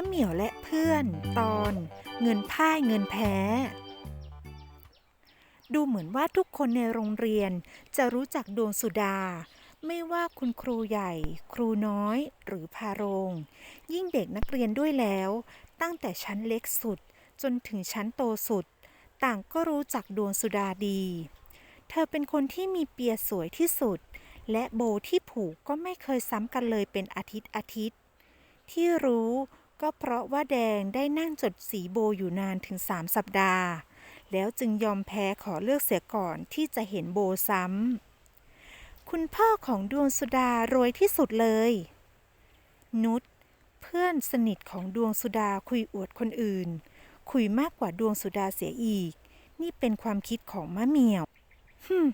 ะเหมี่ยวและเพื่อนตอนเงินพ่ายเงินแพ้ ดูเหมือนว่าทุกคนในโรงเรียนจะรู้จักดวงสุดา ไม่ว่าคุณครูใหญ่ ครูน้อยหรือพาโรง ยิ่งเด็กนักเรียนด้วยแล้ว ตั้งแต่ชั้นเล็กสุดจนถึงชั้นโตสุด ต่างก็รู้จักดวงสุดาดี เธอเป็นคนที่มีเปียสวยที่สุด และโบที่ผูกก็ไม่เคยซ้ำกันเลยเป็นอาทิตย์อาทิตย์ที่รู้ ก็เพราะว่าแดงได้นั่งจดสีโบอยู่นานถึงสามสัปดาห์ แล้วจึงยอมแพ้ขอเลือกเสียก่อนที่จะเห็นโบซ้ำ คุณพ่อของดวงสุดารวยที่สุดเลย นุชเพื่อนสนิทของดวงสุดาคุยอวดคนอื่น คุยมากกว่าดวงสุดาเสียอีก นี่เป็นความคิดของมะเหมียวฮึม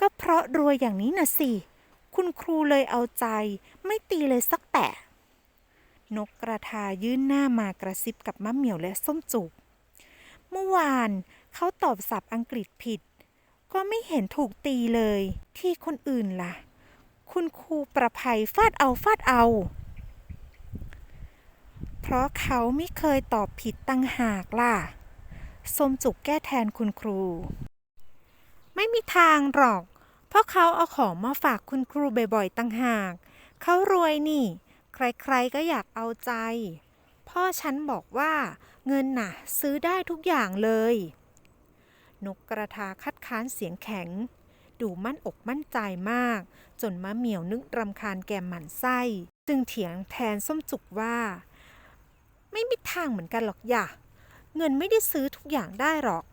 ก็เพราะรวยอย่างนี้น่ะสิ คุณครูเลยเอาใจ ไม่ตีเลยสักแปะ นกกระทายื่นหน้ามากระซิบกับมะเหมียวและส้มจุก เมื่อวานเขาตอบศัพท์อังกฤษผิด ก็ไม่เห็นถูกตีเลย ที่คนอื่นล่ะ คุณครูประภัยฟาดเอาฟาดเอา เพราะเขาไม่เคยตอบผิดตั้งหากล่ะ ส้มจุกแก้แทนคุณครู ไม่มีทางหรอก เพราะเขาเอาของมาฝากคุณครูบ่อยๆตั้งหาก เขารวยนี่ ใครๆก็อยากเอาใจ พ่อฉันบอกว่าเงินน่ะ ซื้อได้ทุกอย่างเลย นกกระทาคัดค้านเสียงแข็ง ดูมั่นอกมั่นใจมาก จนมะเหมียวนึกรำคาญแกมหมันไส้ จึงเถียงแทนส้มจุกว่า ไม่มีทางเหมือนกันหรอกอย่าเงินไม่ได้ซื้อทุกอย่างได้หรอก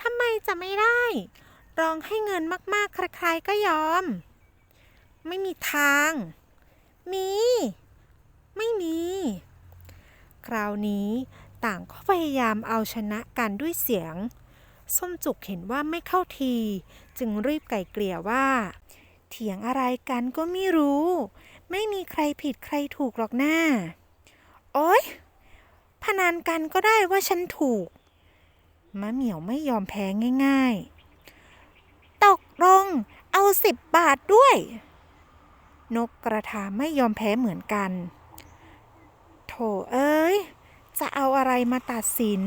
ทำไมจะไม่ได้ลองให้เงินมากๆ ใครๆก็ยอม ไม่มีทาง มี ไม่มี คราวนี้ต่างก็พยายามเอาชนะกันด้วยเสียง ส้มจุกเห็นว่าไม่เข้าที จึงรีบไก่เกลี่ยว่า เถียงอะไรกันก็ไม่รู้ ไม่มีใครผิดใครถูกหรอกหน้า โอ๊ย พนันกันก็ได้ว่าฉันถูกมะเหมียวไม่ยอมแพ้ง่าย ๆ ตกลงเอาสิบบาทด้วย นกกระทาไม่ยอมแพ้เหมือนกัน โถเอ้ย จะเอาอะไรมาตัดสิน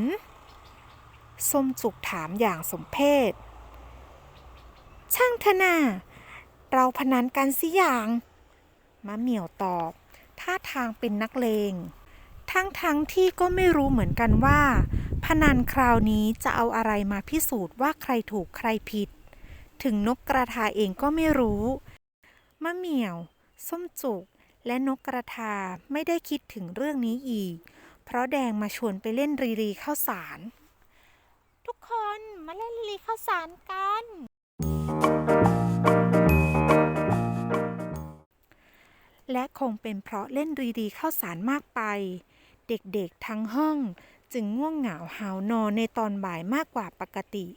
ส้มจุกถามอย่างสมเพศ ช่างเถอะนาเราพนันกันสิอย่างมะเหมี่ยวตอบ ท่าทางเป็นนักเลง ทั้งทั้งที่ก็ไม่รู้เหมือนกันว่า พนันคราวนี้จะเอาอะไรมาพิสูจน์ว่าใครถูกใครผิด ถึงนกกระทาเองก็ไม่รู้ มะเหมี่ยว ส้มจุก และนกกระทาไม่ได้คิดถึงเรื่องนี้อีก เพราะแดงมาชวนไปเล่นรีรีข้าวสาร ทุกคนมาเล่นรีรีข้าวสารกัน และคงเป็นเพราะเล่นรีดีข้าวสารมากไป เด็กๆทั้งห้องจึงง่วงเหงาหาวนอนในตอนบ่ายมากกว่าปกติ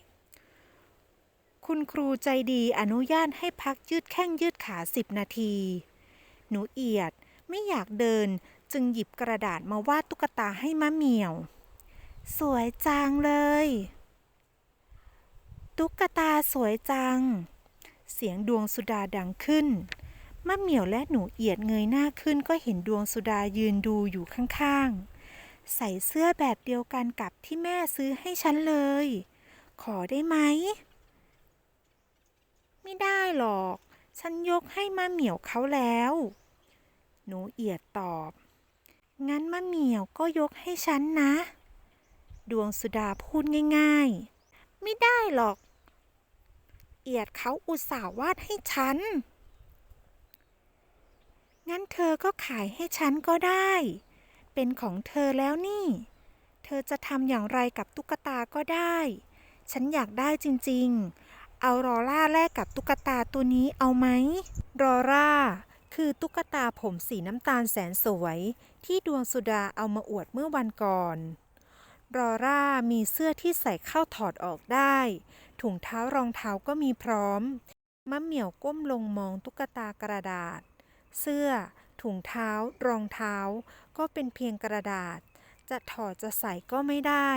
คุณครูใจดีอนุญาตให้พักยืดแข้งยืดขาสิบนาที หนูเอียดไม่อยากเดินจึงหยิบกระดาษมาวาดตุ๊กตาให้มะเหมียว สวยจังเลย ตุ๊กตาสวยจัง เสียงดวงสุดาดังขึ้นมะเหมี่ยวและหนูเอียดเงยหน้าขึ้นก็เห็นดวงสุดายืนดูอยู่ข้างๆ ใส่เสื้อแบบเดียวกันกับที่แม่ซื้อให้ฉันเลย ขอได้ไหม หรอก ฉันยกให้มะเหมี่ยวเขาแล้ว หนูเอียดตอบ งั้นมะเหมี่ยวก็ยกให้ฉันนะ ดวงสุดาพูดง่าย ๆ ไม่ได้หรอก เอียดเขาอุตส่าห์วาดให้ฉัน งั้นเธอก็ขายให้ฉันก็ได้ เป็นของเธอแล้วนี่ เธอจะทำอย่างไรกับตุ๊กตาก็ได้ ฉันอยากได้จริง ๆ เอารอล่าแลกกับตุ๊กตาตัวนี้เอาไหม รอล่า คือตุ๊กตาผมสีน้ำตาลแสนสวย ที่ดวงสุดาเอามาอวดเมื่อวันก่อน รอร่ามีเสื้อที่ใส่เข้าถอดออกได้ ถุงเท้ารองเท้าก็มีพร้อม มะเหมี่ยวก้มลงมองตุ๊กตากระดาษ เสื้อ ถุงเท้า รองเท้า ก็เป็นเพียงกระดาษ จะถอดจะใส่ก็ไม่ได้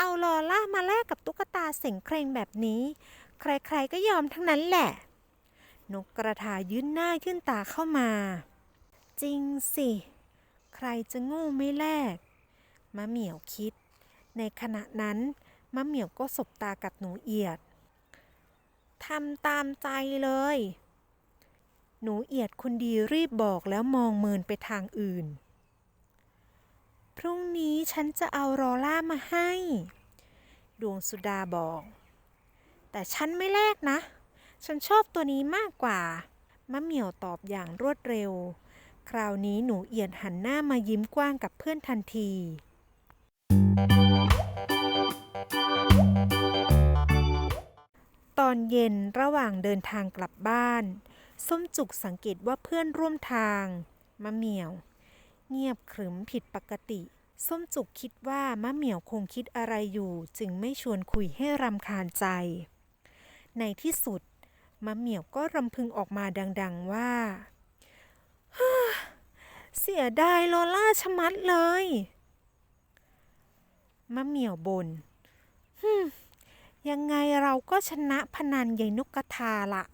เอาลอล่ามาแลกกับตุ๊กตาเสียงเครงแบบนี้ ใครๆก็ยอมทั้งนั้นแหละ นกกระทายื่นหน้ายื่นตาเข้ามา จริงสิ ใครจะโง่ไม่แลกมะเหมี่ยวคิด ในขณะนั้นมะเหมี่ยวก็สบตากับหนูเอียดทำตามใจเลย หนูเอียดคนดีรีบบอกแล้วมองเมินไปทางอื่น พรุ่งนี้ฉันจะเอารอล่ามาให้ ดวงสุดาบอก แต่ฉันไม่แลกนะ ฉันชอบตัวนี้มากกว่า มะเหมี่ยวตอบอย่างรวดเร็ว คราวนี้หนูเอียดหันหน้ามายิ้มกว้างกับเพื่อนทันที ตอนเย็นระหว่างเดินทางกลับบ้าน ส้มจุกสังเกตว่าเพื่อนร่วมทาง มะเหมี่ยว เงียบขรึมผิดปกติ ส้มจุกคิดว่ามะเหมี่ยวคงคิดอะไรอยู่ จึงไม่ชวนคุยให้รำคาญใจ ในที่สุดมะเหมี่ยวก็รำพึงออกมาดัง ๆว่าเสียดายโลล่าชะมัดเลยมะเหมี่ยวบน่นฮึมยังไงเราก็ชนะพนันใหญ่นกกระทาละ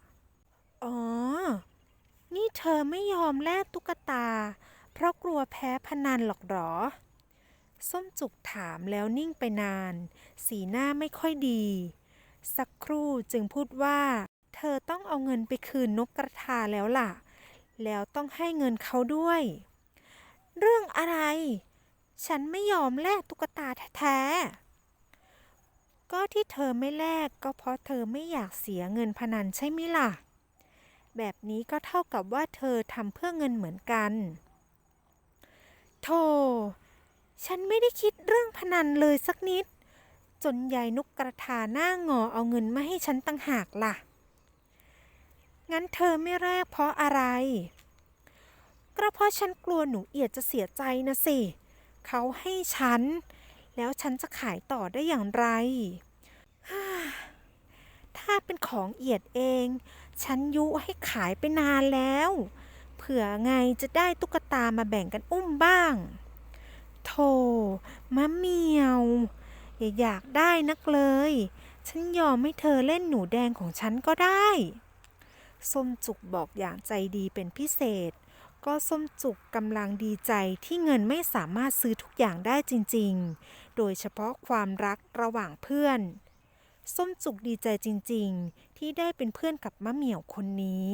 อ๋อ นี่เธอไม่ยอมแลกตุ๊กตา เพราะกลัวแพ้พนันหรอกหรอ ส้มจุกถามแล้วนิ่งไปนาน สีหน้าไม่ค่อยดี สักครู่จึงพูดว่า เธอต้องเอาเงินไปคืนนกกระทาแล้วล่ะ แล้วต้องให้เงินเขาด้วย เรื่องอะไร ฉันไม่ยอมแลกตุ๊กตาแท้ๆ ก็ที่เธอไม่แลกก็เพราะเธอไม่อยากเสียเงินพนันใช่ไหมล่ะ แบบนี้ก็เท่ากับว่าเธอทำเพื่อเงินเหมือนกัน โธ่ฉันไม่ได้คิดเรื่องพนันเลยสักนิด จนยายนกกระทาหน้างอเอาเงินมาให้ฉันตั้งหากล่ะ งั้นเธอไม่แลกเพราะอะไร ก็เพราะฉันกลัวหนูเอียดจะเสียใจนะสิ เขาให้ฉัน แล้วฉันจะขายต่อได้อย่างไร ถ้าเป็นของเอียดเอง ฉันยุให้ขายไปนานแล้ว เผื่อไงจะได้ตุ๊กตามาแบ่งกันอุ้มบ้างโธ่มะเมียว อย่าอยากได้นักเลย ฉันยอมให้เธอเล่นหนูแดงของฉันก็ได้ส้มจุกบอกอย่างใจดีเป็นพิเศษ ก็ส้มจุกกำลังดีใจที่เงินไม่สามารถซื้อทุกอย่างได้จริงๆ โดยเฉพาะความรักระหว่างเพื่อน ส้มจุกดีใจจริงๆ ที่ได้เป็นเพื่อนกับมะเหมี่ยวคนนี้